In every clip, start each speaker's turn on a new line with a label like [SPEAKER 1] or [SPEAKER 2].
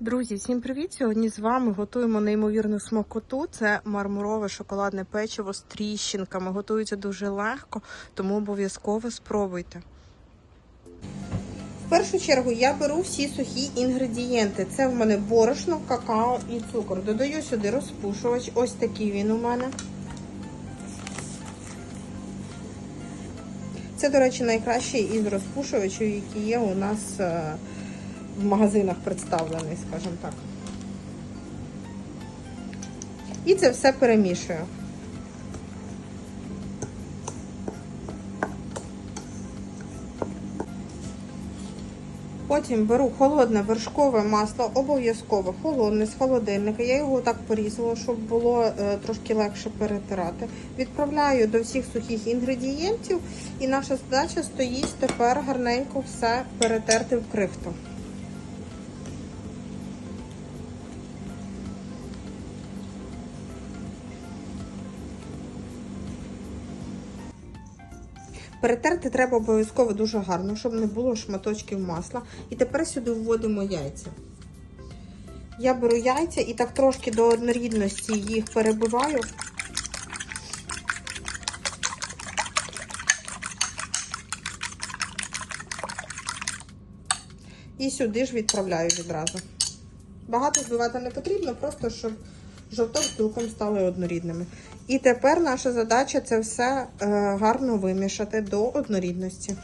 [SPEAKER 1] Друзі, всім привіт! Сьогодні з вами готуємо неймовірну смакоту. Це мармурове шоколадне печиво з тріщинками. Готується дуже легко, тому обов'язково спробуйте. В першу чергу я беру всі сухі інгредієнти. Це в мене борошно, какао і цукор. Додаю сюди розпушувач. Ось такий він у мене. Це, до речі, найкращий із розпушувачів, які є у нас е, в магазинах представлений, скажімо так. І це все перемішую. Потім беру холодне вершкове масло, обов'язково холодне з холодильника. Я його так порізала, щоб було е, трошки легше перетирати. Відправляю до всіх сухих інгредієнтів, і наша задача стоїть тепер гарненько все перетерти в крихту. Перетерти треба обов'язково дуже гарно, щоб не було шматочків масла. І тепер сюди вводимо яйця. Я беру яйця і так трошки до однорідності їх перебиваю. І сюди ж відправляю відразу. Багато збивати не потрібно, просто щоб жовток з білком стали однорідними. І тепер наша задача це все е, гарно вимішати до однорідності.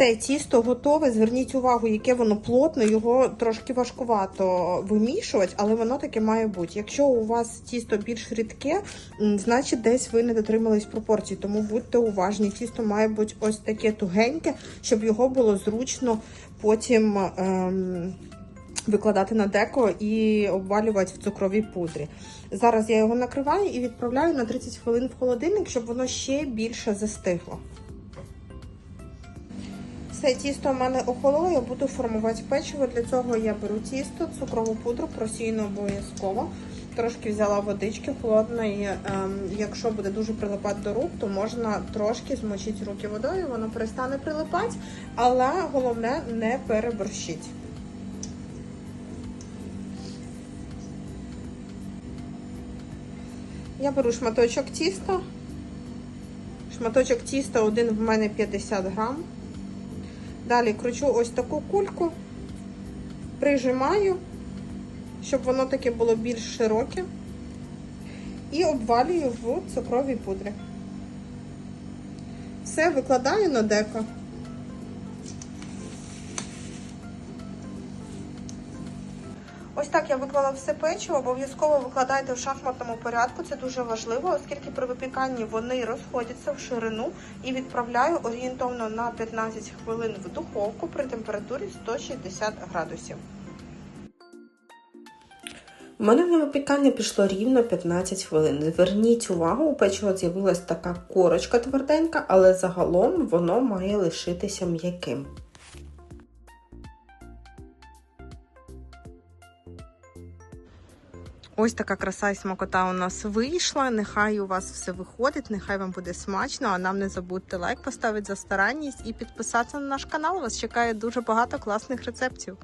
[SPEAKER 1] Все, тісто готове. Зверніть увагу, яке воно плотне, його трошки важкувато вимішувати, але воно таке має бути. Якщо у вас тісто більш рідке, значить десь ви не дотримались пропорцій, тому будьте уважні. Тісто має бути ось таке тугеньке, щоб його було зручно потім. Ем, Викладати на деко і обвалювати в цукровій пудрі. Зараз я його накриваю і відправляю на 30 хвилин в холодильник, щоб воно ще більше застигло. Все тісто у мене охололо, я буду формувати печиво. Для цього я беру тісто, цукрову пудру, просійну обов'язково. Трошки взяла водички холодної. Ем, якщо буде дуже прилипати до рук, то можна трошки змочити руки водою, воно перестане прилипати, але головне не переборщить. Я беру шматочок тіста. Шматочок тіста один в мене 50 грам. Далі кручу ось таку кульку, прижимаю, щоб воно таке було більш широке. І обвалюю в цукровій пудрі. Все викладаю на деко. Ось так я виклала все печиво. Обов'язково викладайте в шахматному порядку. Це дуже важливо, оскільки при випіканні вони розходяться в ширину і відправляю орієнтовно на 15 хвилин в духовку при температурі 160 градусів.
[SPEAKER 2] У мене на випікання пішло рівно 15 хвилин. Зверніть увагу, у печива з'явилась така корочка тверденька, але загалом воно має лишитися м'яким.
[SPEAKER 1] Ось така краса і смакота у нас вийшла. Нехай у вас все виходить, нехай вам буде смачно. А нам не забудьте лайк поставити за старанність і підписатися на наш канал. Вас чекає дуже багато класних рецептів.